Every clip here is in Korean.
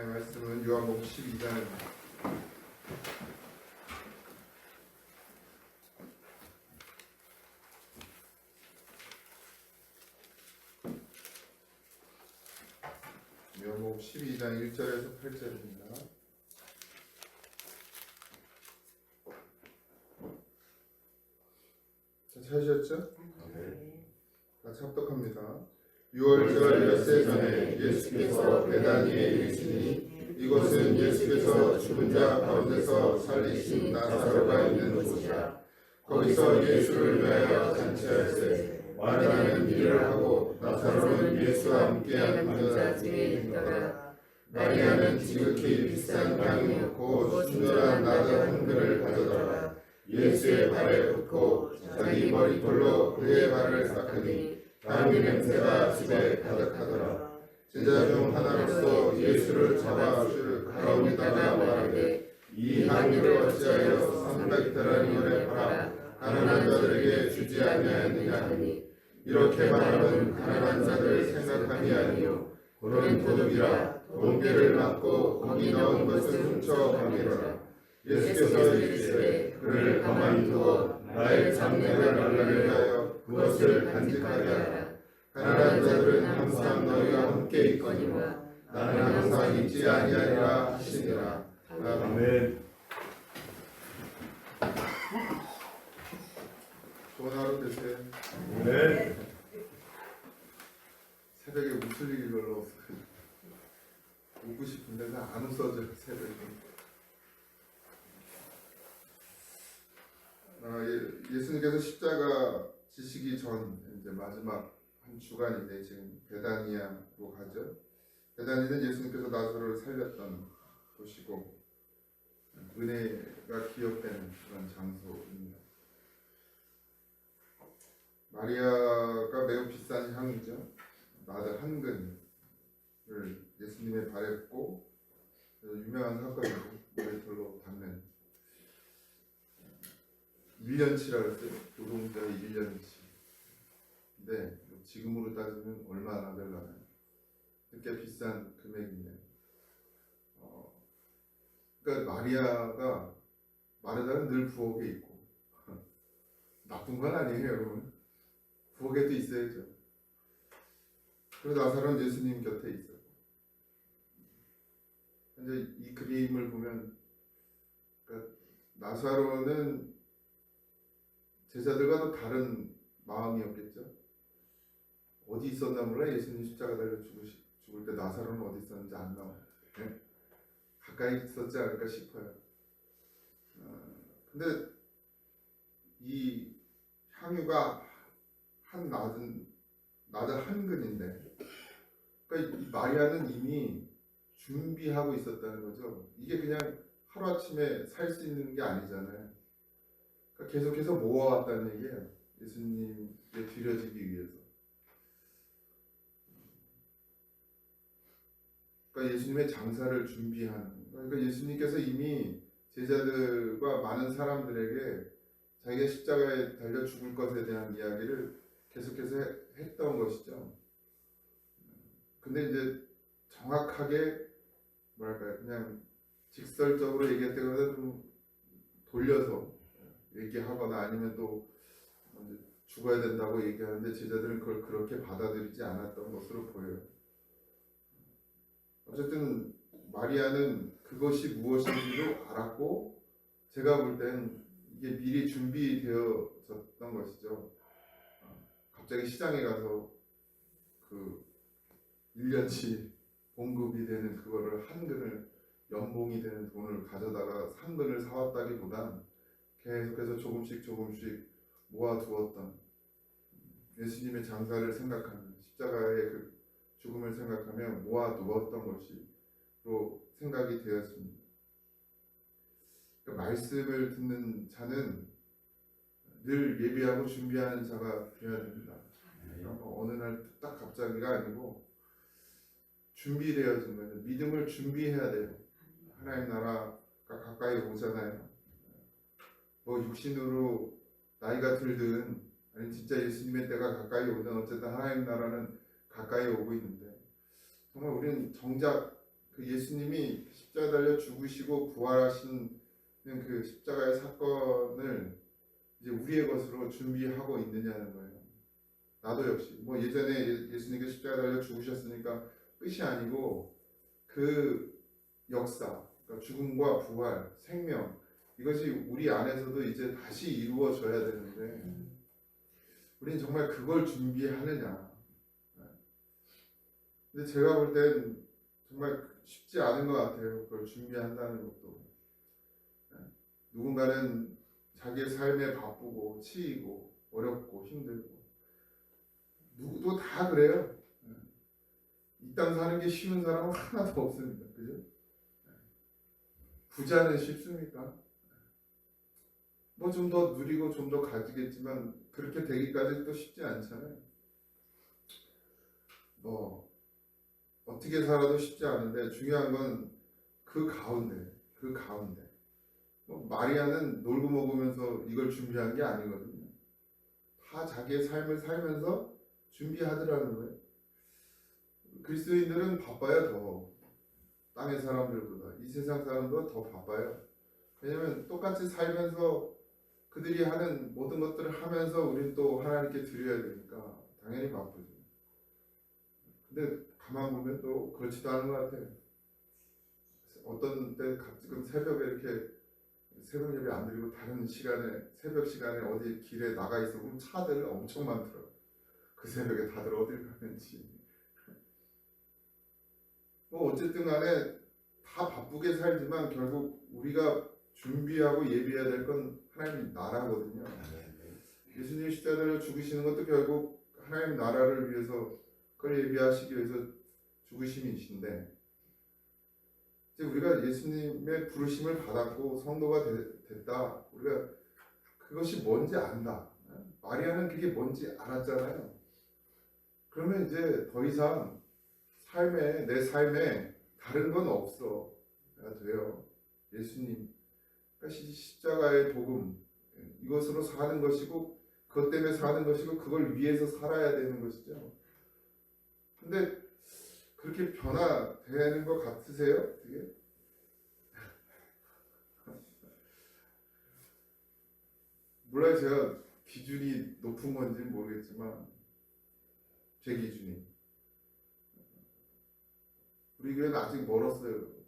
하나님의 말씀은 요한복음 12장입니다. 요한복음 12장 1절에서 8절입니다. 자, 찾으셨죠? 같이 합독합니다. 6월절 엿새 전에 예수께서 베다니에 이르시니 이곳은 예수께서 죽은 자 가운데서 살리신 나사로가 있는 곳이라. 거기서 예수를 위하여 잔치할세. 마리아는 일을 하고 나사로는 예수와 함께한 환자 중에 있더라. 마리아는 지극히 비싼 향이 고 순결한 나드 한 그릇을 가져다가 예수의 발에 붓고 자기 머리털로 그의 발을 닦으니 향기 냄새가 집에 가득하더라. 제자 중 하나로서 예수를 잡아 줄 가까움에다가 말하되 이 향기를 어찌하여 삼백다라니온에 팔아? 가난한 자들에게 주지 아니하느냐 하니? 이렇게 말하면 가난한 자를 생각함이 아니요. 그는 도둑이라 돈계를 맞고 거기 넣은 것을 훔쳐 가미로라. 예수께서 이르시되 그를 가만히 두어 나의 장례를 알라를 위하여 그것을 간직하게 하라. 가난한 자들은 항상 너희와 함께 있거니와 나는 항상 있지 아니하리라 하시니라. 아멘. 좋은 하루 되세요. 네. 새벽에 웃을 일이 별로 없어요 웃고 싶은데 안 웃어져 새벽에. 아, 예, 예수님께서 십자가 지시기 전 이제 마지막 한 주간인데 지금 베다니아로 가죠. 베다니는 예수님께서 나사로를 살렸던 곳이고 은혜가 기억되는 그런 장소입니다. 마리아가 매우 비싼 향이죠. 나드 한 근을 예수님의 발에 붓고 유명한 사건이고 머리털로 받는 1년치라고 했어요. 노동자 1년치. 근데 지금으로 따지면 얼마나 될라나요? 꽤 비싼 금액이네요. 어, 그러니까 마리아가 마르다는 늘 부엌에 있고 나쁜 건 아니에요, 여러분. 부엌에도 있어야죠. 그리고 나사로는 예수님 곁에 있었고. 이제 이 그림을 보면 그러니까 나사로는 제자들과도 다른 마음이었겠죠. 어디 있었나 몰라 예수님 십자가 달려 죽으시, 죽을 때 나사로는 어디 있었는지 안 나와요. 네? 가까이 있었지 않을까 싶어요. 어, 근데 이 향유가 한 낮은 낮은 한 근인데, 그러니까 이 마리아는 이미 준비하고 있었다는 거죠. 이게 그냥 하루 아침에 살 수 있는 게 아니잖아요. 그러니까 계속해서 모아왔다는 얘기예요. 예수님께 드려지기 위해서. 그러니까 예수님의 장사를 준비하는. 그러니까 예수님께서 이미 제자들과 많은 사람들에게 자기가 십자가에 달려 죽을 것에 대한 이야기를 계속해서 했던 것이죠. 근데 이제 정확하게 뭐랄까요, 그냥 직설적으로 얘기할 때보다 좀 돌려서 얘기하거나 아니면 또 죽어야 된다고 얘기하는데 제자들은 그걸 그렇게 받아들이지 않았던 것으로 보여요. 어쨌든 마리아는 그것이 무엇인지도 알았고 제가 볼 땐 이게 미리 준비되어졌던 것이죠. 갑자기 시장에 가서 그 1년치 봉급이 되는 그거를 한 근을 연봉이 되는 돈을 가져다가 산 근을 사왔다기보단 계속해서 조금씩 조금씩 모아두었던 예수님의 장사를 생각하는 십자가의 그 죽음을 생각하며 모아두었던 것이로 생각이 되었습니다. 그러니까 말씀을 듣는 자는 늘 예비하고 준비하는 자가 되어야 됩니다. 어느 날 딱 갑자기가 아니고 준비되어진. 믿음을 준비해야 돼요. 하나님 나라가 가까이 오잖아요. 뭐 육신으로 나이가 들든 아니 진짜 예수님의 때가 가까이 오든 어쨌든 하나님 나라는 가까이 오고 있는데 정말 우리는 정작 그 예수님이 십자가 달려 죽으시고 부활하신 그 십자가의 사건을 이제 우리의 것으로 준비하고 있느냐는 거예요. 나도 역시 뭐 예전에 예- 예수님께 십자가 달려 죽으셨으니까 끝이 아니고 그 역사, 그러니까 죽음과 부활, 생명 이것이 우리 안에서도 이제 다시 이루어져야 되는데 우리는 정말 그걸 준비하느냐? 근데 제가 볼 땐 정말 쉽지 않은 것 같아요. 그걸 준비한다는 것도 누군가는 자기의 삶에 바쁘고 치이고 어렵고 힘들고 누구도 다 그래요. 이 땅 사는 게 쉬운 사람은 하나도 없습니다. 그죠? 부자는 쉽습니까? 뭐 좀 더 누리고 좀 더 가지겠지만 그렇게 되기까지 또 쉽지 않잖아요. 뭐 어떻게 살아도 쉽지 않은데 중요한 건 그 가운데, 그 가운데. 뭐 마리아는 놀고 먹으면서 이걸 준비한 게 아니거든요. 다 자기의 삶을 살면서 준비하더라는 거예요. 그리스도인들은 바빠요 더 땅의 사람들보다 이 세상 사람보다 더 바빠요. 왜냐면 똑같이 살면서 그들이 하는 모든 것들을 하면서 우리는 또 하나님께 드려야 되니까 당연히 바쁘죠. 근데 가만 보면 또 그렇지도 않은 것 같아요. 어떤 때 가끔 새벽에 이렇게 새벽 예배 안 드리고 다른 시간에 새벽 시간에 어디 길에 나가 있어 보면 차들 엄청 많더라고. 그 새벽에 다들 어딜 가는지. 뭐 어쨌든 간에 다 바쁘게 살지만 결국 우리가 준비하고 예비해야 될 건 하나님 나라거든요. 예수님 십자가를 죽으시는 것도 결국 하나님 나라를 위해서 그걸 예비하시기 위해서 죽으심이신데 이제 우리가 예수님의 부르심을 받았고 성도가 되- 됐다. 우리가 그것이 뭔지 안다. 마리아는 그게 뭔지 알았잖아요. 그러면 이제 더 이상 삶에 내 삶에 다른 건 없어. 가 돼요. 예수님. 그러니까 시- 십자가의 복음 이것으로 사는 것이고 그것 때문에 사는 것이고 그걸 위해서 살아야 되는 것이죠. 근데 그렇게 변화되는 것 같으세요? 되게? 몰라요. 제가 기준이 높은 건지 는 모르겠지만 제 기준이 우리 교회는 아직 멀었어요.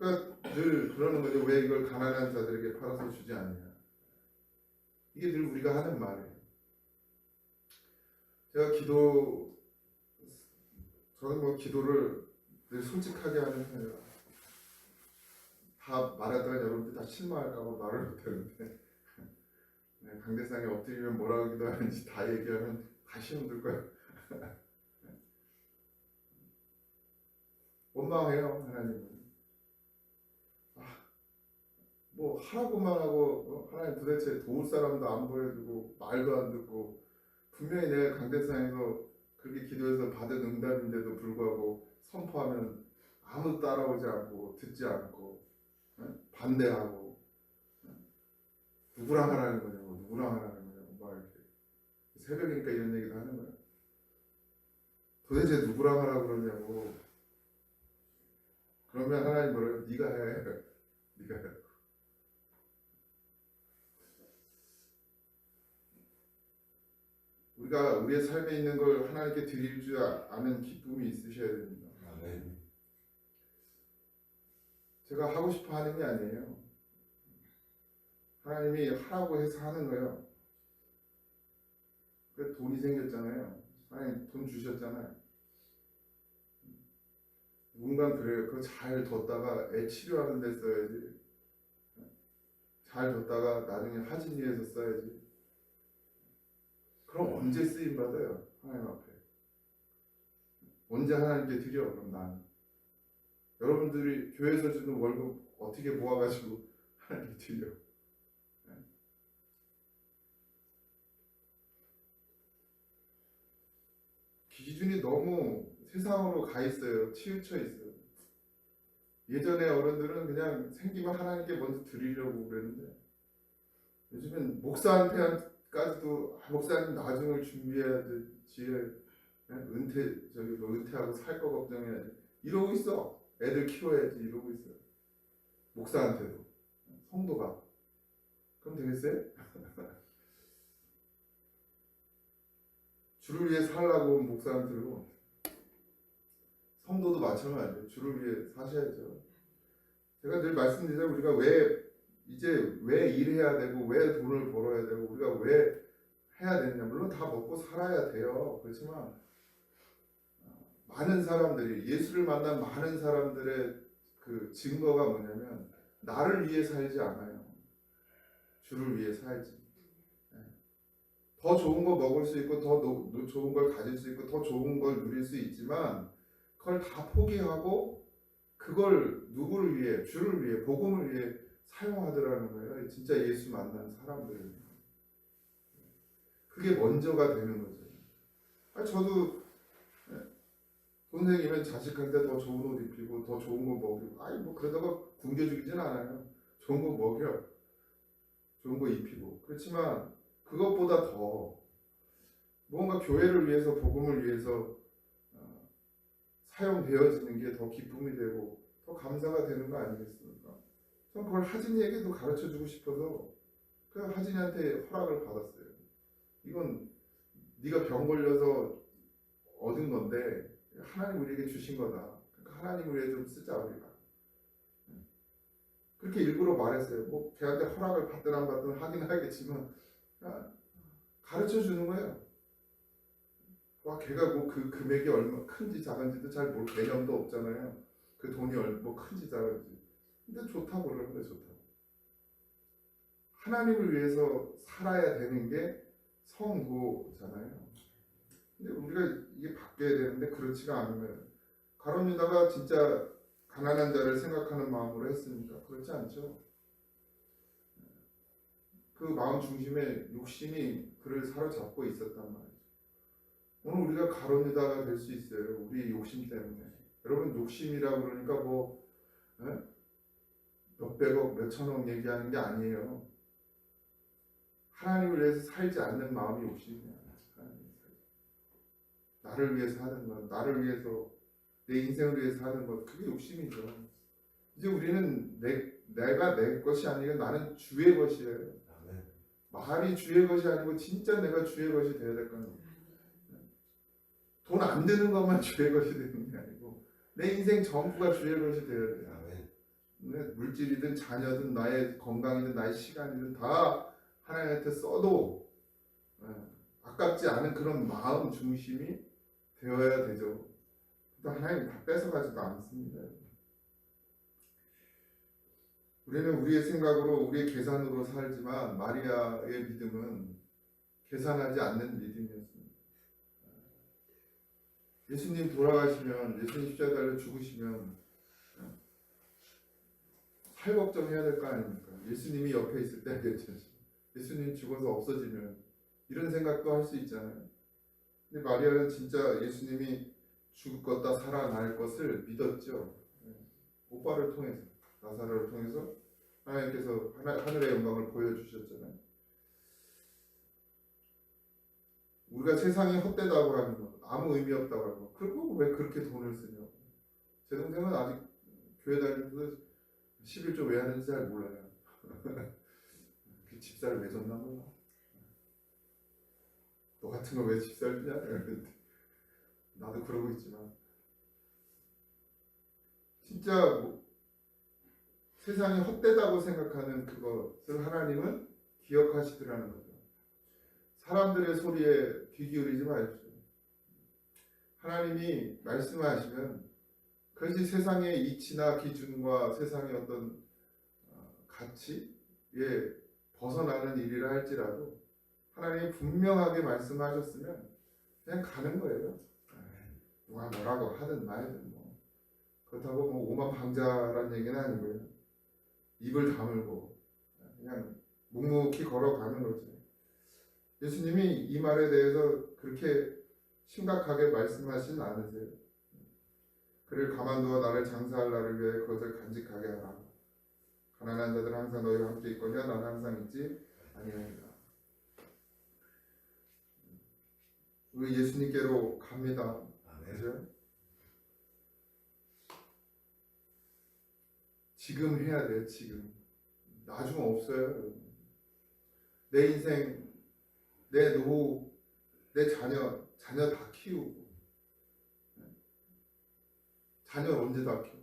그러니까 늘 그러는 거죠. 왜 이걸 가난한 자들에게 팔아서 주지 않냐. 이게 늘 우리가 하는 말이에요. 제가 기도 저는 뭐 기도를 늘 솔직하게 하는 편이라 다 말하다가 여러분들 다 실망할까봐 말을 못하는데 네, 강대상에 엎드리면 뭐라고 기도 하는지 다 얘기하면 다시 힘들 거예요. 원망해요 하나님은. 아, 뭐 하라고만 하고 어, 하나님 도대체 도울 사람도 안 보여주고 말도 안 듣고 분명히 내가 강대상에서 그렇게 기도해서 받은 응답인데도 불구하고 선포하면 아무도 따라오지 않고 듣지 않고 어? 반대하고 어? 누구랑 하라는 거냐고 누구랑 하라는 거냐고 막 이렇게 새벽이니까 이런 얘기도 하는 거야. 도대체 누구랑 하라 그러냐고. 그러면 하나님 뭐래요? 네가 해. 네가 해. 우리가 우리의 삶에 있는 걸 하나님께 드릴 줄 아는 기쁨이 있으셔야 됩니다. 제가 하고 싶어 하는 게 아니에요. 하나님이 하라고 해서 하는 거예요. 그 돈이 생겼잖아요. 하나님 돈 주셨잖아요. 누군가 그래요. 그거 잘 뒀다가 애 치료하는 데 써야지. 잘 뒀다가 나중에 하진 위해서 써야지. 그럼 언제 쓰임 받아요? 하나님 앞에. 언제 하나님께 드려? 그럼 난. 여러분들이 교회에서 주는 월급 어떻게 모아가지고 하나님께 드려? 네. 기준이 너무 세상으로 가 있어요. 치우쳐 있어요. 예전에 어른들은 그냥 생기면 하나님께 먼저 드리려고 그랬는데 요즘엔 목사한테 까지도 아, 목사님 나중을 준비해야 되지 예? 은퇴 저기 뭐 은퇴하고 살 거 걱정해야지 이러고 있어. 애들 키워야지 이러고 있어. 목사한테도. 성도가. 그럼 되겠어요? 주를 위해 살라고 온 목사한테도 성도도 마찬가지예요. 주를 위해 사셔야죠. 제가 늘 말씀드리잖아요. 우리가 왜 이제 왜 일해야 되고 왜 돈을 벌어야 되고 우리가 왜 해야 되느냐. 물론 다 먹고 살아야 돼요. 그렇지만 어, 많은 사람들이 예수를 만난 많은 사람들의 그 증거가 뭐냐면 나를 위해 살지 않아요. 주를 위해 살지. 예. 더 좋은 거 먹을 수 있고 더 노- 노- 좋은 걸 가질 수 있고 더 좋은 걸 누릴 수 있지만 그걸 다 포기하고 그걸 누구를 위해 주를 위해 복음을 위해 사용하더라는 거예요. 진짜 예수 만난 사람들. 그게 먼저가 되는 거죠. 아, 저도 예, 돈 생기면 자식한테 더 좋은 옷 입히고 더 좋은 거 먹이고 아니 뭐 그러다가 굶겨 죽이진 않아요. 좋은 거 먹여. 좋은 거 입히고. 그렇지만 그것보다 더 뭔가 교회를 위해서 복음을 위해서 어, 사용되어지는 게 더 기쁨이 되고 더 감사가 되는 거 아니겠습니까? 전 그걸 하진이에게도 가르쳐 주고 싶어서 그 하진이한테 허락을 받았어요. 이건 네가 병 걸려서 얻은 건데 하나님 우리에게 주신 거다. 그러니까 하나님 우리에 좀 쓰자 우리가. 그렇게 일부러 말했어요. 뭐 걔한테 허락을 받든 안 받든 하긴 하겠지만 그냥 가르쳐 주는 거예요. 와 걔가 뭐 그 금액이 얼마 큰지 작은지도 잘 모르 개념도 없잖아요. 그 돈이 얼마 뭐 큰지 작은지. 근데 좋다고 그러는 거예요. 좋다고. 하나님을 위해서 살아야 되는 게 성도잖아요. 근데 우리가 이게 바뀌어야 되는데 그렇지가 않으면 가론 유다가 진짜 가난한 자를 생각하는 마음으로 했습니까? 그렇지 않죠. 그 마음 중심에 욕심이 그를 사로잡고 있었단 말이죠. 오늘 우리가 가론 유다가 될 수 있어요. 우리 욕심 때문에. 여러분 욕심이라고 그러니까 뭐 에? 몇백억, 몇천억 얘기하는 게 아니에요. 하나님을 위해서 살지 않는 마음이 욕심이야. 나를 위해서 하는 것, 나를 위해서 내 인생을 위해서 하는 것, 그게 욕심이죠. 이제 우리는 내, 내가 내 것이 아니라 나는 주의 것이에요. 아멘. 말이 주의 것이 아니고 진짜 내가 주의 것이 되어야 될 거예요. 돈안 드는 것만 주의 것이 되는 게 아니고 내 인생 전부가 주의 것이 되어야 돼요. 물질이든 자녀든 나의 건강이든 나의 시간이든 다 하나님한테 써도 예, 아깝지 않은 그런 마음 중심이 되어야 되죠. 또 하나님 다 뺏어가지도 않습니다. 우리는 우리의 생각으로 우리의 계산으로 살지만 마리아의 믿음은 계산하지 않는 믿음이었습니다. 예수님 돌아가시면 예수님 십자가를 죽으시면 살 걱정 해야 될 거 아닙니까? 예수님이 옆에 있을 때 괜찮지. 예수님 죽어서 없어지면 이런 생각도 할 수 있잖아요. 근데 마리아는 진짜 예수님이 죽었다 살아날 것을 믿었죠. 네. 오빠를 통해서 나사로를 통해서 하나님께서 하나, 하늘의 영광을 보여주셨잖아요. 우리가 세상이 헛되다고 하는 거, 아무 의미 없다고 거, 그리고 왜 그렇게 돈을 쓰냐고. 제 동생은 아직 교회 다니면서 11조 왜 하는지 잘 몰라요. 그 집사를 왜 줬나 몰라. 너 같은 거 왜 집사를 주냐? 나도 그러고 있지만 진짜 뭐 세상이 헛되다고 생각하는 그것을 하나님은 기억하시더라는 거죠. 사람들의 소리에 귀 기울이지 마십시오. 하나님이 말씀하시면 그것이 세상의 이치나 기준과 세상의 어떤 어, 가치에 벗어나는 일이라 할지라도 하나님이 분명하게 말씀하셨으면 그냥 가는 거예요. 누가 뭐라고 하든 말든 뭐 그렇다고 뭐 오만 방자란 얘기는 아니고요. 입을 다물고 그냥 묵묵히 걸어가는 거죠. 예수님이 이 말에 대해서 그렇게 심각하게 말씀하진 않으세요. 그를 가만두어 나를 장사할 날을 위해 그것을 간직하게 하라. 가난한 자들은 항상 너희와 함께 있거니와 나는 항상 있지 아니하리라. 우리 예수님께로 갑니다. 아멘. 그죠? 지금 해야 돼, 지금. 나중 없어요. 내 인생, 내 노후, 내 자녀, 자녀 다 키우고. 자녀 언제 다 키워?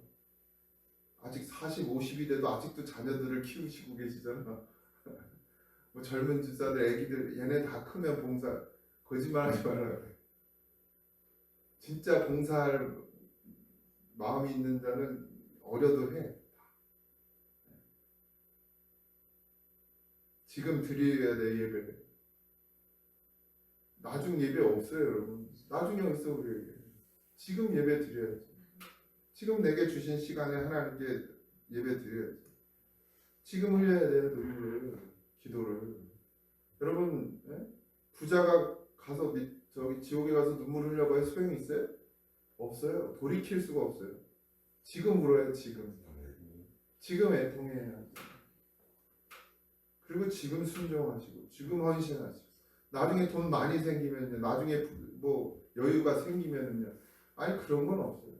아직 40, 50이 돼도 아직도 자녀들을 키우시고 계시잖아. 뭐 젊은 집사들, 애기들, 얘네 다 크면 봉사, 거짓말 하지 말아요. 진짜 봉사할 마음이 있는 자는 어려도 해. 지금 드려야 돼 예배를. 나중 예배 없어요 여러분. 나중에 없어 우리에게. 지금 예배 드려야지. 지금 내게 주신 시간에 하나님께 예배 드려야지. 지금 흘려야 돼 눈물을, 기도를. 여러분 예? 부자가 가서 밑, 저기 지옥에 가서 눈물 흘려봐야 소용이 있어요? 없어요. 돌이킬 수가 없어요. 지금 울어야 지금. 지금 애통해야 그리고 지금 순종하시고 지금 헌신하시고 나중에 돈 많이 생기면요 나중에 부- 뭐 여유가 생기면은요 아니 그런 건 없어요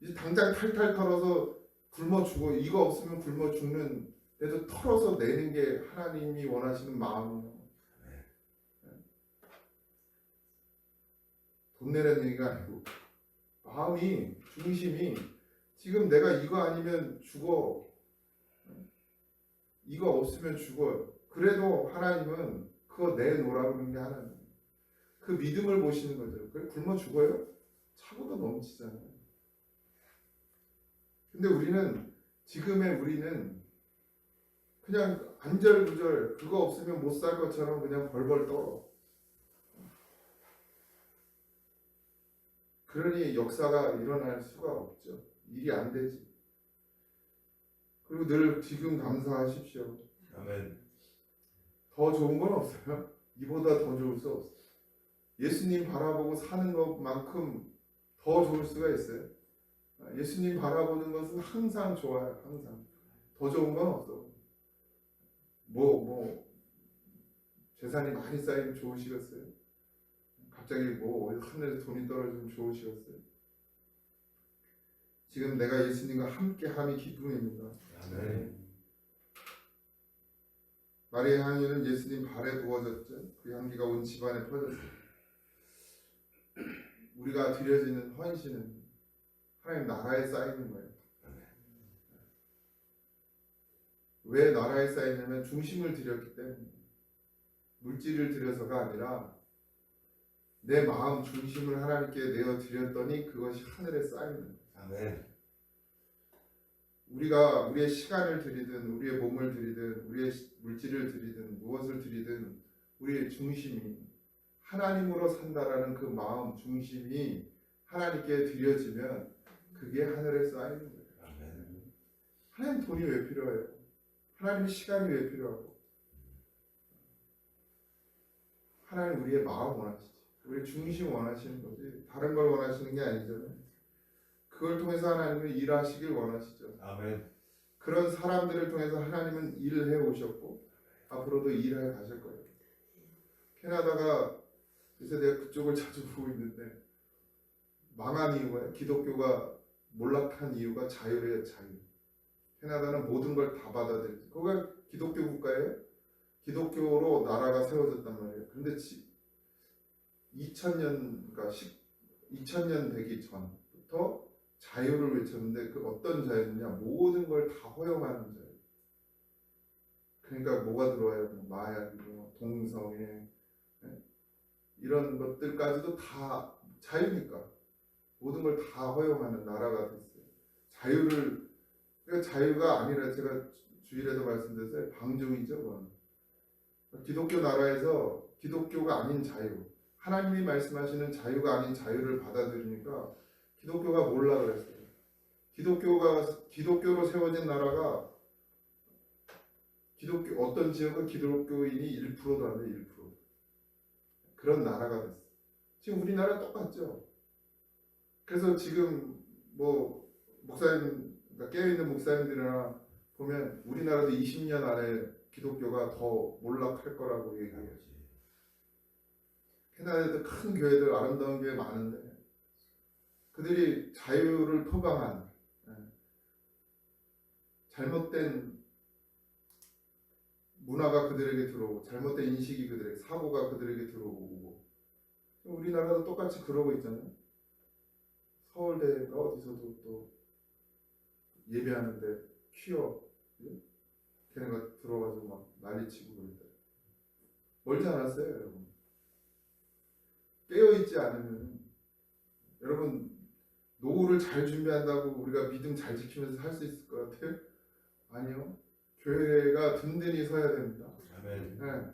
이제 당장 탈탈 털어서 굶어 죽어 이거 없으면 굶어 죽는 데도 털어서 내는 게 하나님이 원하시는 마음이에요 돈 내라는 얘기가 아니고 마음이 중심이 지금 내가 이거 아니면 죽어 이거 없으면 죽어요. 그래도 하나님은 그거 내놓으라 그러는 게 하나님. 그 믿음을 보시는 거죠. 그래 굶어 죽어요? 차고도 넘치잖아요. 근데 우리는 지금의 우리는 그냥 안절부절 그거 없으면 못 살 것처럼 그냥 벌벌 떨어. 그러니 역사가 일어날 수가 없죠. 일이 안 되지. 그리고 늘 지금 감사하십시오. 아멘. 더 좋은 건 없어요. 이보다 더 좋을 수 없어요. 예수님 바라보고 사는 것만큼 더 좋을 수가 있어요. 예수님 바라보는 것은 항상 좋아요. 항상. 더 좋은 건 없어. 뭐, 뭐, 재산이 많이 쌓이면 좋으시겠어요? 갑자기 뭐, 하늘에 돈이 떨어지면 좋으시겠어요? 지금 내가 예수님과 함께 함이 기쁨입니다. 아멘. 마리의 향기는 예수님 발에 부어졌죠. 그 향기가 온 집안에 퍼졌어요. 우리가 드려지는 헌신은 하나님 나라에 쌓이는 거예요. 왜 나라에 쌓이냐면 중심을 드렸기 때문에 물질을 드려서가 아니라 내 마음 중심을 하나님께 내어 드렸더니 그것이 하늘에 쌓이는 거예요. 아멘. 우리가 우리의 시간을 드리든 우리의 몸을 드리든 우리의 시- 물질을 드리든 무엇을 드리든 우리의 중심이 하나님으로 산다라는 그 마음 중심이 하나님께 드려지면 그게 하늘에 쌓이는 거예요. 하나님 돈이 왜 필요해요? 하나님 시간이 왜 필요하고? 하나님 우리의 마음 원하시지. 우리 중심 원하시는 거지. 다른 걸 원하시는 게 아니잖아요. 그걸 통해서 하나님은 일하시길 원하시죠. 아멘. 그런 사람들을 통해서 하나님은 일을 해 오셨고 앞으로도 일해 가실 거예요. 캐나다가 요새 내가 그쪽을 자주 보고 있는데 망한 이유가 기독교가 몰락한 이유가 자유예요, 자유. 캐나다는 모든 걸 다 받아들이죠. 거기가 기독교 국가예요. 기독교로 나라가 세워졌단 말이에요. 근데 2000년 그러니까 10, 2000년 되기 전부터 자유를 외쳤는데 그 어떤 자유냐 모든 걸 다 허용하는 자유. 그러니까 뭐가 들어와요? 뭐 마약이고 동성애 예? 이런 것들까지도 다 자유니까 모든 걸 다 허용하는 나라가 됐어요. 자유를 그러니까 자유가 아니라 제가 주일에도 말씀드렸어요. 방종이죠. 그건. 기독교 나라에서 기독교가 아닌 자유, 하나님이 말씀하시는 자유가 아닌 자유를 받아들이니까 기독교가 몰라 그랬어요. 기독교가 기독교로 세워진 나라가 기독교 어떤 지역은 기독교인이 1%도 안 돼, 1%. 그런 나라가 됐어. 지금 우리나라 똑같죠. 그래서 지금 뭐 목사님 그러니까 깨어 있는 목사님들이나 보면 우리나라도 20년 안에 기독교가 더 몰락할 거라고 얘기해요. 캐나다에도 큰 교회들 아름다운 교회 많은데 그들이 자유를 표방한 예, 잘못된 문화가 그들에게 들어오고 잘못된 인식이 그들에게 사고가 그들에게 들어오고 우리나라도 똑같이 그러고 있잖아요. 서울대가 어디서도 또 예배하는데 퀴어 예? 걔네가 들어가지고 막 난리치고 그랬대. 멀지 않았어요, 여러분. 깨어 있지 않으면 여러분 노후를 잘 준비한다고 우리가 믿음 잘 지키면서 살 수 있을 것 같아요? 아니요. 교회가 든든히 서야 됩니다. 아멘. 네.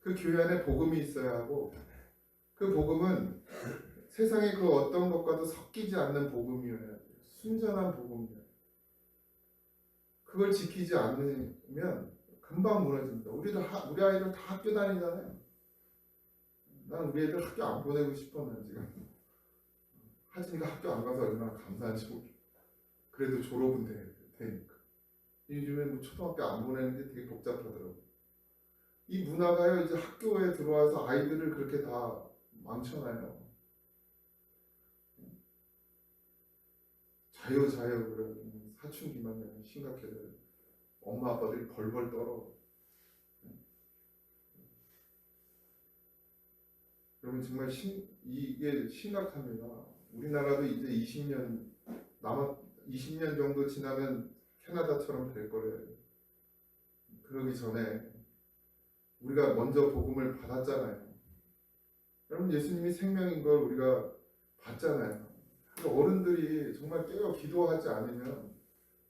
그 교회 안에 복음이 있어야 하고 그 복음은 세상의 그 어떤 것과도 섞이지 않는 복음이어야 돼요. 순전한 복음이에요. 그걸 지키지 않으면 금방 무너집니다. 우리도 하, 우리 아이들 다 학교 다니잖아요. 난 우리 애들 학교 안 보내고 난 지금. 하진이가 학교 안 가서 얼마나 감사한지 모르. 그래도 졸업은 돼, 되니까. 요즘에 뭐 초등학교 안 보내는 게 되게 복잡하더라고. 이 문화가요 이제 학교에 들어와서 아이들을 그렇게 다 망쳐놔요. 자유 자유 그래 사춘기만 심각해져. 엄마 아빠들이 벌벌 떨어. 여러분 정말 심, 이게 심각합니다. 우리나라도 이제 20년 남았 20년 정도 지나면 캐나다처럼 될 거래요. 그러기 전에 우리가 먼저 복음을 받았잖아요. 여러분 예수님이 생명인 걸 우리가 봤잖아요. 그 어른들이 정말 깨어 기도하지 않으면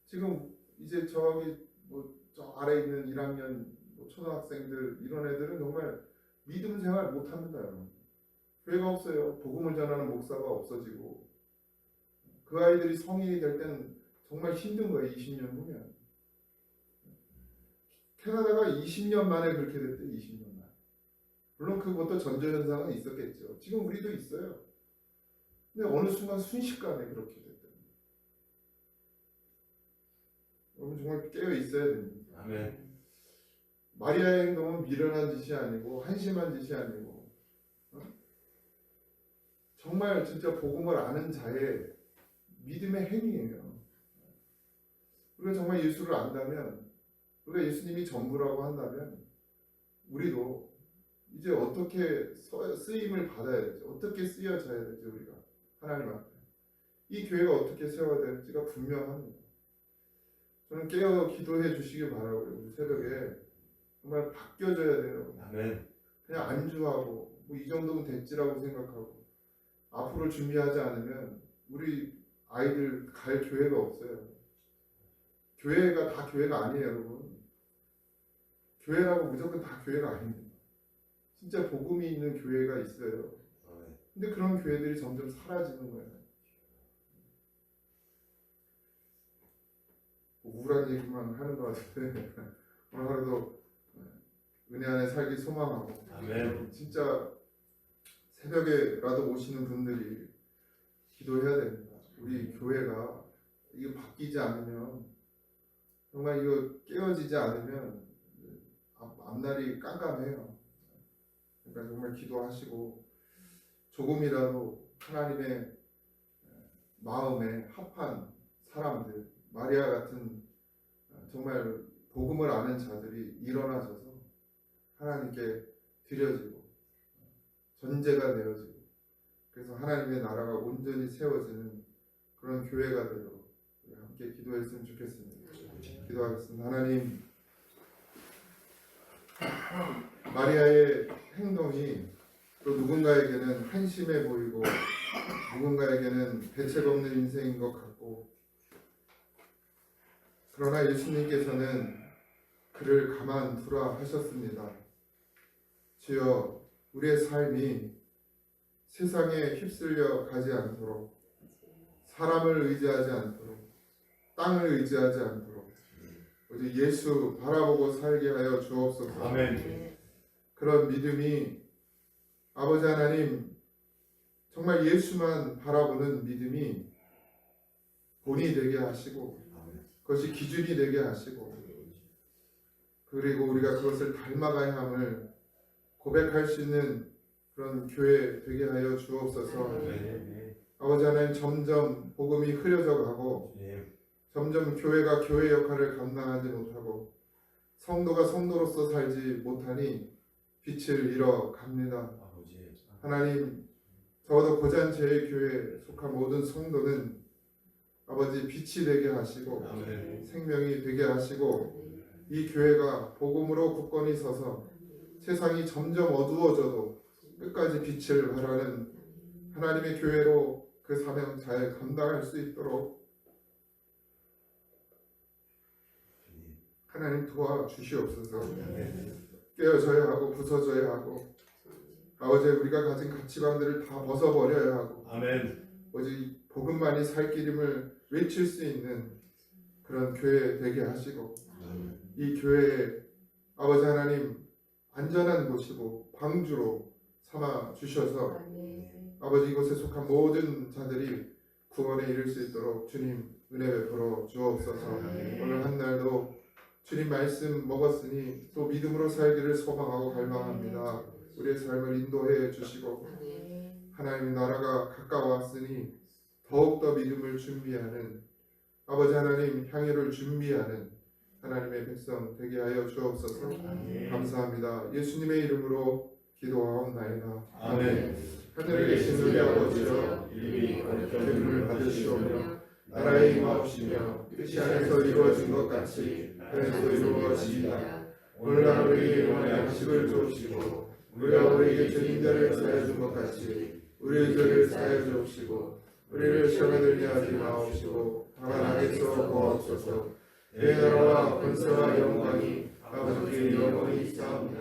지금 이제 저기 뭐 저 아래 있는 1학년 뭐 초등학생들 이런 애들은 정말 믿음 생활 못 합니다, 여러분. 교회가 없어요. 복음을 전하는 목사가 없어지고 그 아이들이 성인이 될 때는 정말 힘든 거예요. 20년 후면. 캐나다가 20년 만에 그렇게 됐대. 20년 만에. 물론 그것도 전조현상은 있었겠죠. 지금 우리도 있어요. 근데 어느 순간 순식간에 그렇게 됐대. 여러분 정말 깨어 있어야 됩니다. 아멘. 마리아의 행동은 미련한 짓이 아니고 한심한 짓이 아니고 어? 정말 진짜 복음을 아는 자의 믿음의 행위예요. 우리가 정말 예수를 안다면 우리가 예수님이 전부라고 한다면 우리도 이제 어떻게 서- 쓰임을 받아야 되지 어떻게 쓰여져야 되지 우리가 하나님 앞에 이 교회가 어떻게 세워야 될지가 분명합니다. 저는 깨어 기도해 주시기 바라고요. 우리 새벽에 정말 바뀌어져야 돼요. 아멘. 그냥 안주하고 뭐 이 정도면 됐지라고 생각하고 앞으로 준비하지 않으면 우리 아이들 갈 교회가 없어요. 교회가 다 교회가 아니에요, 여러분. 교회라고 무조건 다 교회가 아닙니다. 진짜 복음이 있는 교회가 있어요. 근데 그런 교회들이 점점 사라지는 거예요. 뭐 우울한 얘기만 하는 것 같은데 오늘 하루도 은혜 안에 살기 소망하고 아멘. 진짜 새벽에라도 오시는 분들이 기도해야 됩니다. 우리 교회가 이게 바뀌지 않으면 정말 이거 깨어지지 않으면 앞, 앞날이 깜깜해요. 그러니까 정말 기도하시고 조금이라도 하나님의 마음에 합한 사람들 마리아 같은 정말 복음을 아는 자들이 일어나셔서 하나님께 드려지고 전제가 되어지고 그래서 하나님의 나라가 온전히 세워지는 그런 교회가 우리 함께 기도했으면 좋겠습니다. 기도하겠습니다. 하나님 마리아의 행동이 또 누군가에게는 한심해 보이고 누군가에게는 대책 없는 인생인 것 같고 그러나 예수님께서는 그를 가만두라 하셨습니다. 주여 우리의 삶이 세상에 휩쓸려 가지 않도록 사람을 의지하지 않도록 땅을 의지하지 않도록 오직 예수 바라보고 살게 하여 주옵소서. 아멘. 그런 믿음이 아버지 하나님 정말 예수만 바라보는 믿음이 본이 되게 하시고 그것이 기준이 되게 하시고 그리고 우리가 그것을 닮아가야 함을 고백할 수 있는 그런 교회 되게 하여 주옵소서. 아버지 하나님 점점 복음이 흐려져 가고. 점점 교회가 교회 역할을 감당하지 못하고 성도가 성도로서 살지 못하니 빛을 잃어 갑니다. 하나님 적어도 고잔제의 교회에 속한 모든 성도는 아버지 빛이 되게 하시고 아멘. 생명이 되게 하시고 이 교회가 복음으로 굳건히 서서 세상이 점점 어두워져도 끝까지 빛을 발하는 하나님의 교회로 그 사명 잘 감당할 수 있도록. 하나님 도와 주시옵소서. 아멘. 깨어져야 하고 부서져야 하고 아버지 우리가 가진 가치관들을 다 벗어버려야 하고 아멘. 오직 복음만이 살 길임을 외칠 수 있는 그런 교회 되게 하시고 아멘. 이 교회에 아버지 하나님 안전한 곳이고 방주로 삼아 주셔서 아버지 이곳에 속한 모든 자들이 구원에 이를 수 있도록 주님 은혜 베풀어 주옵소서 오늘 한 날도 주님 말씀 먹었으니 또 믿음으로 살기를 소망하고 갈망합니다 우리의 삶을 인도해 주시고 하나님 나라가 가까웠으니 더욱더 믿음을 준비하는 아버지 하나님 향유를 준비하는 하나님의 백성 되게 하여 주옵소서. 감사합니다. 예수님의 이름으로 기도하옵나이다. 아멘. 하늘에 계신 우리 아버지여 이름이 이름을 받으시오며 나라의 임하옵시며 뜻이 안에서 이루어진 것 같이 하늘에서 이루어지이다. 오늘 하루 우리에게 일용할 양식을 주옵시고 우리가 우리에게 죄인들을 사여 준것 같이 우리의 죄를 사여 주옵시고 우리를 시험에 들게 하지 마옵시고 다만 악에서 구하옵소서. 내 나라와 권세와 영광이 아버지께 영원히 있사옵나이다